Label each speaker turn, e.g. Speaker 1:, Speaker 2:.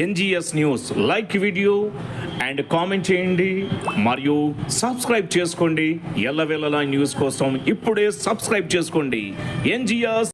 Speaker 1: NGS news like video and comment చేయండి మరియు subscribe చేసుకోండి ఎల్లవేళలా న్యూస్ కోసం ఇప్పుడే సబ్స్క్రైబ్ చేసుకోండి ఎన్జిఎస్